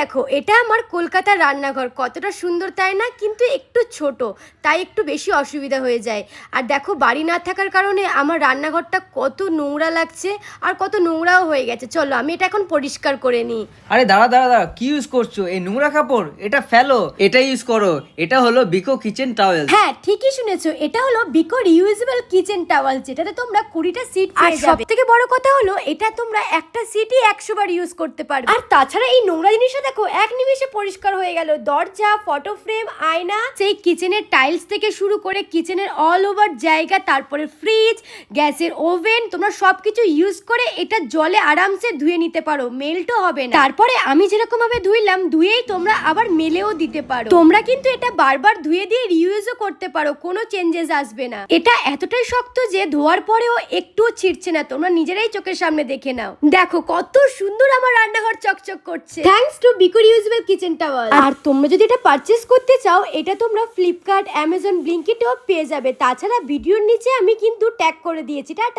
দেখো এটা আমার কলকাতার রান্নাঘর। কতটা সুন্দর তাই না? কিন্তু একটু ছোট তাই একটু বেশি অসুবিধা হয়ে যায়। আর দেখো বাড়ি না থাকার কারণে আমার রান্নাঘরটা কত নোংরা লাগছে আর কত নোংরাও হয়ে গেছে। চলো আমি এটা এখন পরিষ্কার করে নিই। আরে দাঁড়া দাঁড়া দাঁড়া কি ইউজ করছ? এই নোংরা কাপড় এটা ফেলো। এটা ইউজ করো। এটা হলো বিকো কিচেন টাওয়েল হ্যাঁ ঠিকই শুনেছো। এটা হলো বিকো রিউজেবল কিচেন টাওয়েল যেটাতে তোমরা কুড়িটা সিট আর সব থেকে বড় কথা হলো এটা তোমরা একটা সিটই একশো বার ইউজ করতে পারবে। আর তাছাড়া এই নোংরা জিনিসটা দেখো, এক নিমেষে পরিষ্কার হয়ে গেল। দরজা ফটো ফ্রেম আয়না, সেই কিচেনের টাইলস থেকে শুরু করে কিচেনের অল ওভার জায়গা, তারপরে ফ্রিজ গ্যাসের ওভেন তোমরা সবকিছু ইউজ করে এটা জলে আরামসে ধুয়ে নিতে পারো। মেল্টও হবে না। তারপরে আমি যেরকম ভাবে ধুইলাম, ধুয়েই তোমরা আবার মেলেও দিতে পারো। তোমরা কিন্তু এটা বারবার ধুয়ে দিয়ে রিউজও করতে পারো, কোনো চেঞ্জেস আসবে না। এটা এতটাই শক্ত যে ধোয়ার পরেও একটুও ছিটছে না। তোমরা নিজেরাই চোখের সামনে দেখে নাও। দেখো, কত সুন্দর আমার রান্নাঘর চকচক করছে। Thanks to Bico reusable kitchen towel আর তোমরা যদি এটা পারচেস করতে চাও, এটা তোমরা ফ্লিপকার্ট অ্যামাজন ব্লিঙ্কিটেও পেয়ে যাবে। তাছাড়া ভিডিওর নিচে আমি কিন্তু ট্যাগ করে দিয়েছি। টাটা।